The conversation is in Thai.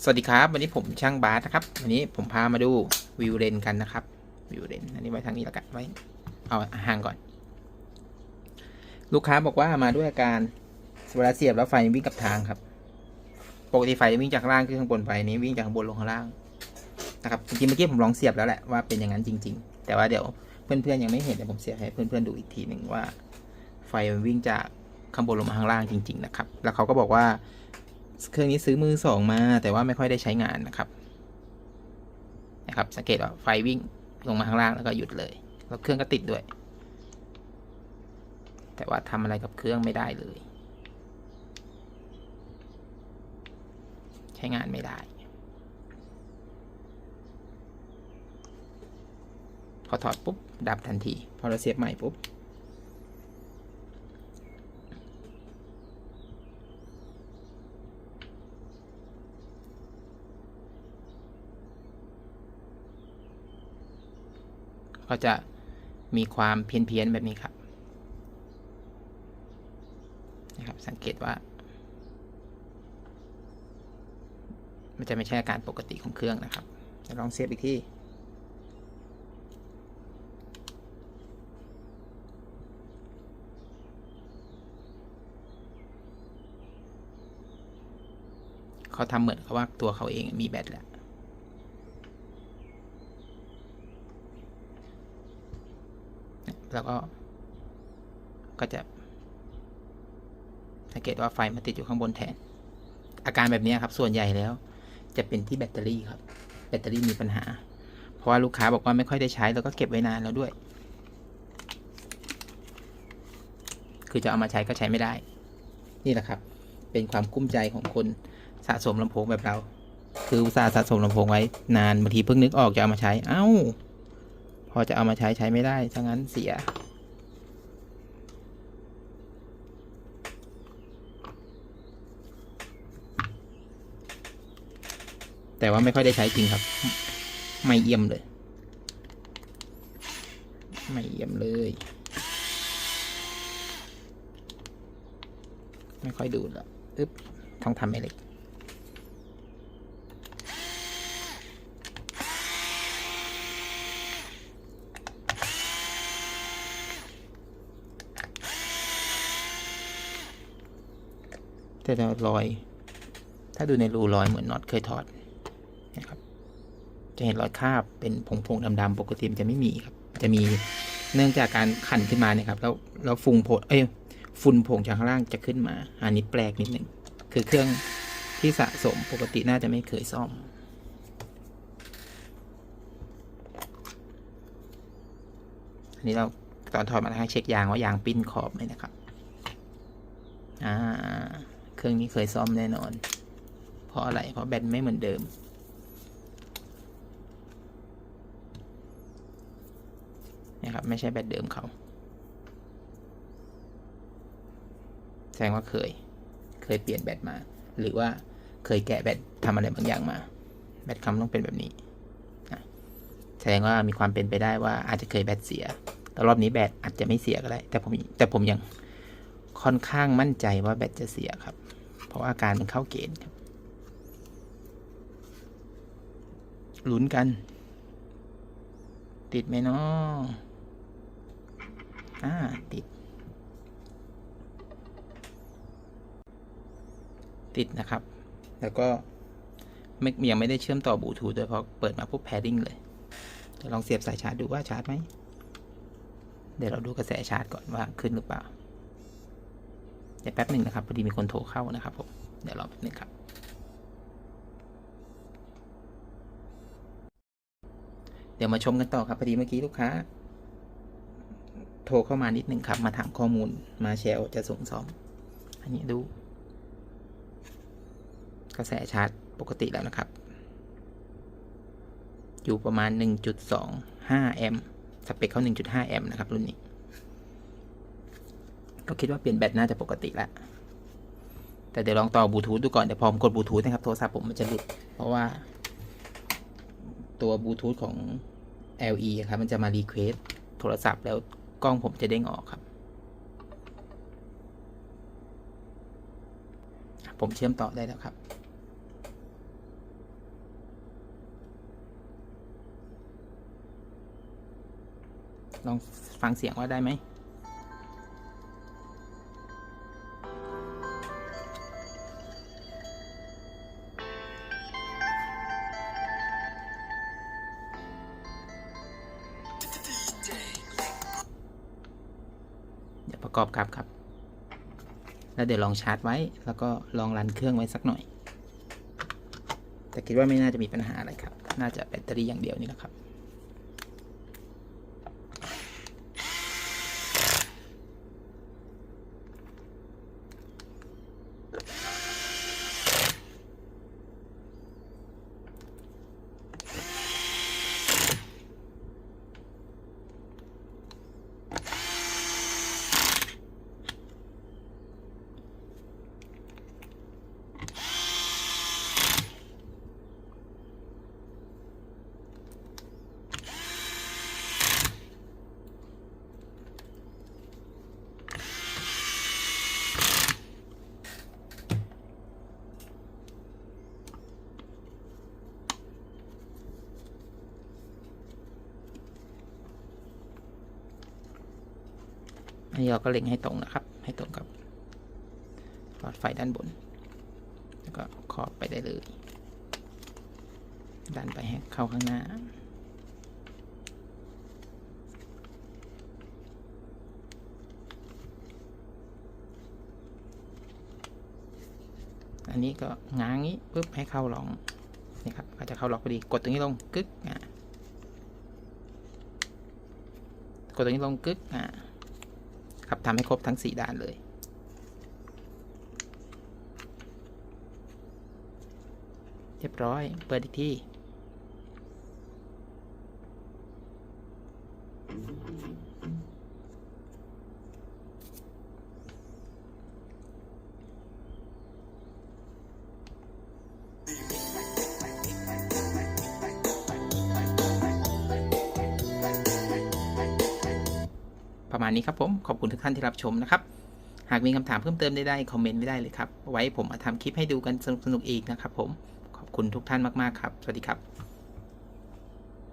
สวัสดีครับ วันนี้ผมช่างบาสนะครับ วันนี้ผมพามาดูวิวเรนกันนะครับ วิวเรนอันนี้ไว้ทางนี้แล้วกันไว้เอาห่างก่อน ลูกค้าบอกว่ามาด้วยอาการเวลาเสียบแล้วไฟวิ่งกับทางครับ ปกติไฟจะวิ่งจากล่างขึ้นข้างบนไฟนี้วิ่งจากข้างบนลงข้างล่างนะครับจริงๆเมื่อกี้ผมลองเสียบแล้วแหละว่าเป็นอย่างนั้นจริง ๆ แต่ว่าเดี๋ยวเพื่อนๆยังไม่เห็นเดี๋ยวผมเสียบให้เพื่อนๆดูอีกทีหนึ่งว่า ไฟมันวิ่งจากข้างบนลงมาข้างล่างจริง ๆ นะครับ แล้วเขาก็บอกว่า เครื่องนี้ซื้อมือสองมา แต่ว่าไม่ค่อยได้ใช้งานนะครับ นะครับ สังเกตว่าไฟวิ่งลงมาข้างล่างแล้วก็หยุดเลย แล้วเครื่องก็ติดด้วย แต่ว่าทำอะไรกับเครื่องไม่ได้เลย ใช้งานไม่ได้พอถอดปุ๊บ ดับทันที พอเราเสียบใหม่ปุ๊บ ก็จะมีความเพี้ยนๆแบบนี้ครับนะครับ สังเกตว่า มันจะไม่ใช่อาการปกติของเครื่องนะครับจะลองเสียบอีกที่เขาทำเหมือนกับว่าตัวเขาเองมีแบตแหละ แล้วก็ก็จะสังเกตว่าไฟมันติดอยู่ข้างบนแทน อาการแบบนี้ครับ ส่วนใหญ่แล้ว จะเป็นที่แบตเตอรี่ครับ แบตเตอรี่มีปัญหา เพราะว่าลูกค้าบอกว่าไม่ค่อยได้ใช้แล้วก็เก็บไว้นานแล้วด้วย คือจะเอามาใช้ก็ใช้ไม่ได้ นี่แหละครับ เป็นความกุ้มใจของคนสะสมลำโพงแบบเรา คืออุตส่าห์สะสมลำโพงไว้นานบางทีเพิ่งนึกออกจะเอามาใช้ เอ้า พอจะเอามาใช้ใช้ไม่ได้ถ้างั้นเสีย แต่ว่าไม่ค่อยได้ใช้จริงครับ ไม่เยี่ยมเลย ไม่เยี่ยมเลย ไม่ค่อยดูดหรอกอึ๊บต้องทำให้เล็ก แต่รอย ถ้าดูในรูรอยเหมือนน็อตเคยถอดนะครับ จะเห็นรอยคราบเป็นผงๆดำๆปกติมันจะไม่มีครับ จะมีเนื่องจากการขันขึ้นมาเนี่ยครับ แล้วแล้วฝุ่นผงเอ้ยฝุ่นผงจากข้างล่างจะขึ้นมา อันนี้แปลกนิดหนึ่งคือเครื่องที่สะสมปกติน่าจะไม่เคยซ่อมอันนี้เราตอนถอดมาให้เช็คยางว่ายางปิ้นขอบไหมนะครับ อ่า เครื่องนี้เคยซ่อมแน่นอน เพราะอะไร เพราะแบตไม่เหมือนเดิม นะครับ ไม่ใช่แบตเดิมเขา แสดงว่าเคย เคยเปลี่ยนแบตมา หรือว่าเคยแกะแบตทำอะไรบางอย่างมา แบตคำต้องเป็นแบบนี้นะแสดงว่ามีความเป็นไปได้ว่าอาจจะเคยแบตเสีย แต่รอบนี้แบตอาจจะไม่เสียก็ได้ แต่ผมแต่ผมยังค่อนข้างมั่นใจว่าแบตจะเสียครับ เพราะอาการมันเข้าเกณฑ์ครับลุ้นกัน ติดไหมเนาะอ่า ติด ติดนะครับ แล้วก็ไม่ยังไม่ได้เชื่อมต่อบลูทูธด้วยเพราะเปิดมาปุ๊บแพดดิ้งเลยจะลองเสียบสายชาร์จดูว่าชาร์จไหม เดี๋ยวเราดูกระแสชาร์จก่อนว่าขึ้นหรือเปล่า เดี๋ยวแป๊บหนึ่งนะครับพอดีมีคนโทรเข้านะครับผมเดี๋ยวรอแป๊บหนึ่งครับ เดี๋ยวมาชมกันต่อครับพอดีเมื่อกี้ลูกค้า โทรเข้ามานิดหนึ่งครับ มาถามข้อมูลมาแชร์จะส่งซ่อม อันนี้ดู กระแสชาร์จปกติแล้วนะครับ อยู่ประมาณ 1.25 แอมป์สเปคเขา1.5 แอมป์นะครับรุ่นนี้ ก็คิดว่าเปลี่ยนแบตน่าจะปกติแล้วแต่เดี๋ยวลองต่อบลูทูธดูก่อนเดี๋ยวพอมกดบลูทูธนะครับโทรศัพท์ผมมันจะหลุดเพราะว่า ตัวบลูทูธของ LE ครับมันจะมารีเควสโทรศัพท์แล้วกล้องผมจะเด้งออกครับ ผมเชื่อมต่อได้แล้วครับลองฟังเสียงว่าได้ไหม ประกอบครับครับ แล้วเดี๋ยวลองชาร์จไว้ แล้วก็ลองรันเครื่องไว้สักหน่อย แต่คิดว่าไม่น่าจะมีปัญหาอะไรครับ น่าจะแบตเตอรี่อย่างเดียวนี่แหละครับ อันนี้เราก็เล็งให้ตรงนะครับ ให้ตรงกับหลอดไฟด้านบน แล้วก็ขอบไปได้เลย ดันไปให้เข้าข้างหน้า อันนี้ก็ง้างนี้ปุ๊บให้เข้าลอกนี่ครับก็จะเข้าล็อกพอดี กดตรงนี้ลงกึกอะกดตรงนี้ลงกึกอะ ครับทำให้ครบทั้ง 4 ด้านเลย เรียบร้อย เปิดอีกที่ ประมาณนี้ครับผม ขอบคุณทุกท่านที่รับชมนะครับ หากมีคำถามเพิ่มเติมได้คอมเมนต์ไม่ได้เลยครับ ไว้ผมมาทำคลิปให้ดูกันสนุกๆอีกนะครับผม ขอบคุณทุกท่านมากๆครับ สวัสดีครับ